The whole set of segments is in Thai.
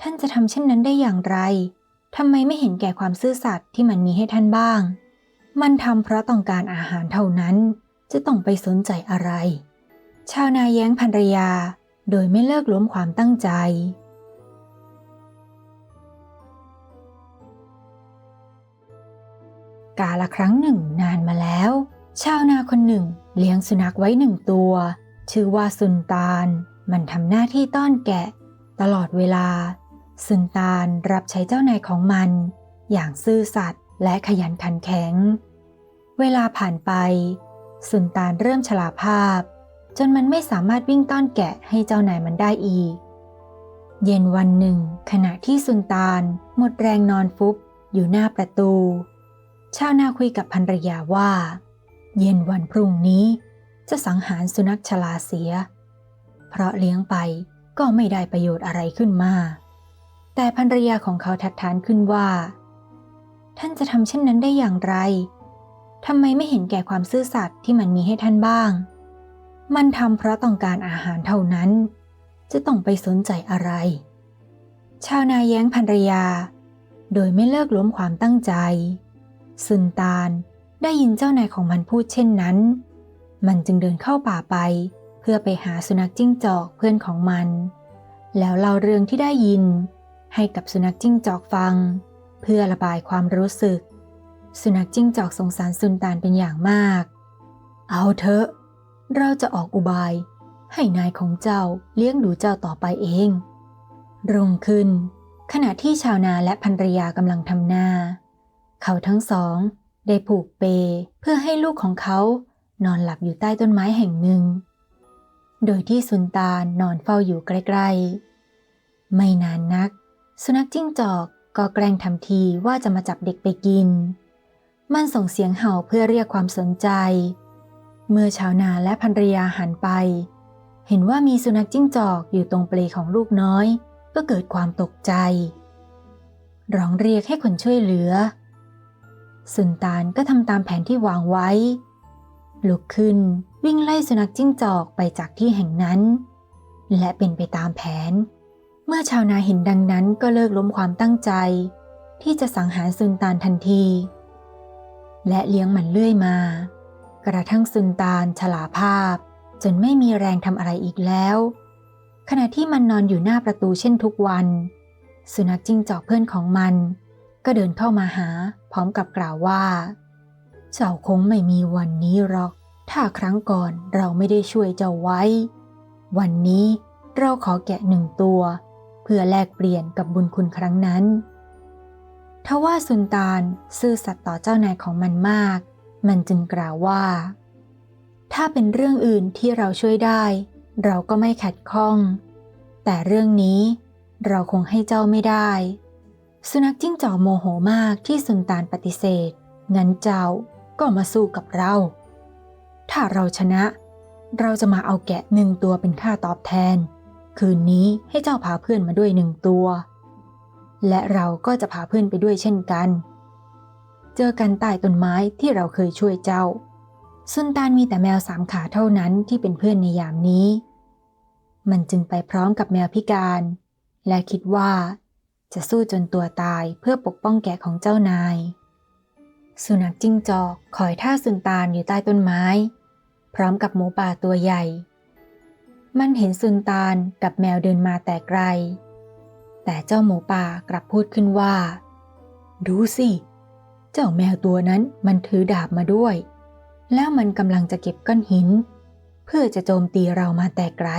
ท่านจะทำเช่นนั้นได้อย่างไรทำไมไม่เห็นแก่ความซื่อสัตย์ที่มันมีให้ท่านบ้าง มันทำเพราะต้องการอาหารเท่านั้น จะต้องไปสนใจอะไร ชาวนาแย้งภรรยา โดยไม่เลิกล้มความตั้งใจ กาละครั้งหนึ่งนานมาแล้ว ชาวนาคนหนึ่งเลี้ยงสุนัขไว้หนึ่งตัว ชื่อว่าซุนตาน มันทำหน้าที่ต้อนแกะ ตลอดเวลา ซุนตานรับใช้เจ้านายของมัน อย่างซื่อสัตย์และขยันขันแข็ง เวลาผ่านไปซุนตานเริ่มชราภาพ จนมันไม่สามารถวิ่งต้อนแกะให้เจ้านายมันได้อีก เย็นวันหนึ่ง ขณะที่ซุนตานหมดแรงนอนฟุบอยู่หน้าประตู ชาวนาคุยกับภรรยาว่า เย็นวันพรุ่งนี้ จะสังหารสุนัขชลาเสีย เพราะเลี้ยงไปก็ไม่ได้ประโยชน์อะไรขึ้นมา แต่ภรรยาของเขาทัดทานขึ้นว่า ท่านจะทำเช่นนั้นได้อย่างไรทำไมไม่เห็นแก่ความซื่อสัตย์ที่มันมีให้ท่านบ้าง มันทำเพราะต้องการอาหารเท่านั้น จะต้องไปสนใจอะไร ชาวนาแย้งภรรยา โดยไม่เลิกล้มความตั้งใจ ซุนตานได้ยินเจ้านายของมันพูดเช่นนั้น มันจึงเดินเข้าป่าไป เพื่อไปหาสุนัขจิ้งจอกเพื่อนของมัน แล้วเล่าเรื่องที่ได้ยิน ให้กับสุนัขจิ้งจอกฟัง เพื่อระบายความรู้สึก สุนัขจิ้งจอกสงสารซุนตานเป็นอย่างมาก เอาเถอะ เราจะออกอุบาย ให้นายของเจ้าเลี้ยงดูเจ้าต่อไปเอง รุ่งขึ้น ขณะที่ชาวนาและภรรยากำลังทำนา เขาทั้งสองได้ผูกเปเพื่อให้ลูกของเขานอนหลับอยู่ใต้ต้นไม้แห่งหนึ่ง โดยที่ซุนตานนอนเฝ้าอยู่ใกล้ๆ ไม่นานนัก สุนัขจิ้งจอกก็แกล้งทำทีว่าจะมาจับเด็กไปกิน มันส่งเสียงเห่าเพื่อเรียกความสนใจ เมื่อชาวนาและภรรยาหันไป เห็นว่ามีสุนัขจิ้งจอกอยู่ตรงเปลของลูกน้อย ก็เกิดความตกใจ ร้องเรียกให้คนช่วยเหลือ สุนตานก็ทำตามแผนที่วางไว้ ลุกขึ้นวิ่งไล่สุนัขจิ้งจอกไปจากที่แห่งนั้น และเป็นไปตามแผน เมื่อชาวนาเห็นดังนั้นก็เลิกล้มความตั้งใจ ที่จะสังหารซุนตานทันที และเลี้ยงมันเรื่อยมา กระทั่งซุนตานฉลาภาพ จนไม่มีแรงทำอะไรอีกแล้ว ขณะที่มันนอนอยู่หน้าประตูเช่นทุกวัน สุนัขจิ้งจอกเพื่อนของมัน ก็เดินเข้ามาหา พร้อมกับกล่าวว่า เจ้าคงไม่มีวันนี้หรอก ถ้าครั้งก่อนเราไม่ได้ช่วยเจ้าไว้ วันนี้เราขอแกะหนึ่งตัว พื่อแลกเปลี่ยนกับบุญคุณครั้งนั้น ทว่าซุนตานซื่อสัตย์ต่อเจ้านายของมันมาก มันจึงกล่าวว่า ถ้าเป็นเรื่องอื่นที่เราช่วยได้ เราก็ไม่ขัดข้อง แต่เรื่องนี้เราคงให้เจ้าไม่ได้ สุนัขจิ้งจอกโมโหมากที่สุนตานปฏิเสธ งั้นเจ้าก็มาสู้กับเรา ถ้าเราชนะ เราจะมาเอาแกะหนึ่งตัวเป็นค่าตอบแทน คืนนี้ให้เจ้าพาเพื่อนมาด้วยหนึ่งตัว และเราก็จะพาเพื่อนไปด้วยเช่นกัน เจอกันใต้ต้นไม้ที่เราเคยช่วยเจ้าสุนตานมีแต่แมวสามขาเท่านั้นที่เป็นเพื่อนในยามนี้ มันจึงไปพร้อมกับแมวพิการ และคิดว่า จะสู้จนตัวตายเพื่อปกป้องแกะของเจ้านาย สุนัขจิ้งจอกคอยท่าสุนตานอยู่ใต้ต้นไม้ พร้อมกับหมูป่าตัวใหญ่ มันเห็นสุนตานกับแมวเดินมาแต่ไกล แต่เจ้าหมูป่ากลับพูดขึ้นว่า ดูสิ เจ้าแมวตัวนั้นมันถือดาบมาด้วย แล้วมันกำลังจะเก็บก้อนหิน เพื่อจะโจมตีเรามาแต่ไกล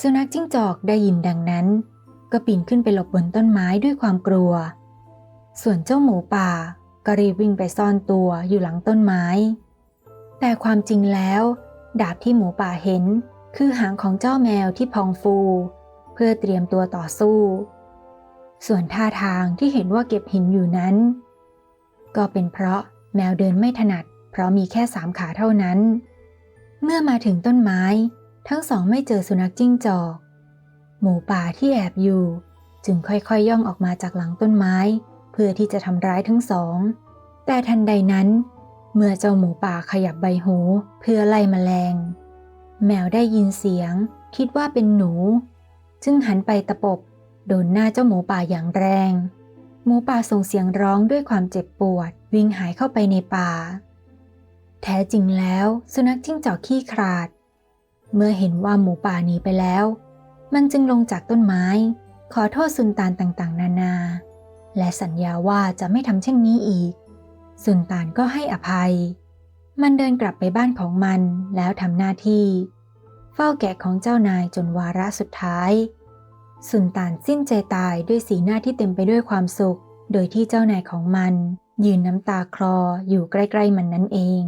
สุนัขจิ้งจอกได้ยินดังนั้น ก็ปีนขึ้นไปหลบบนต้นไม้ด้วยความกลัว ส่วนเจ้าหมูป่าก็รีบวิ่งไปซ่อนตัวอยู่หลังต้นไม้ แต่ความจริงแล้ว ดาบที่หมูป่าเห็น คือหางของเจ้าแมวที่พองฟู เพื่อเตรียมตัวต่อสู้ ส่วนท่าทางที่เห็นว่าเก็บหินอยู่นั้น ก็เป็นเพราะแมวเดินไม่ถนัด เพราะมีแค่สามขาเท่านั้น เมื่อมาถึงต้นไม้ ทั้งสองไม่เจอสุนัขจิ้งจอก หมูป่าที่แอบอยู่ จึงค่อยๆยย่องออกมาจากหลังต้นไม้ เพื่อที่จะทำร้ายทั้งสอง แต่ทันใดนั้น เมื่อเจ้าหมูป่าขยับใบหูเพื่อไล่มแมลง แมวได้ยินเสียง คิดว่าเป็นหนู จึงหันไปตะปบ โดนหน้าเจ้าหมูป่าอย่างแรง หมูป่าส่งเสียงร้องด้วยความเจ็บปวด วิ่งหายเข้าไปในป่า แท้จริงแล้วสุนัขจิ้งจอกขี้ขลาด เมื่อเห็นว่าหมูป่าหนีไปแล้ว มันจึงลงจากต้นไม้ ขอโทษสุนตานต่างๆ นานา และสัญญาว่าจะไม่ทำเช่นนี้อีก สุนตานก็ให้อภัย มันเดินกลับไปบ้านของมันแล้วทำหน้าที่ เฝ้าแกะของเจ้านายจนวาระสุดท้าย สุนตานสิ้นใจตายด้วยสีหน้าที่เต็มไปด้วยความสุข โดยที่เจ้านายของมัน ยืนน้ำตาคลออยู่ใกล้ ๆ มันนั่นเอง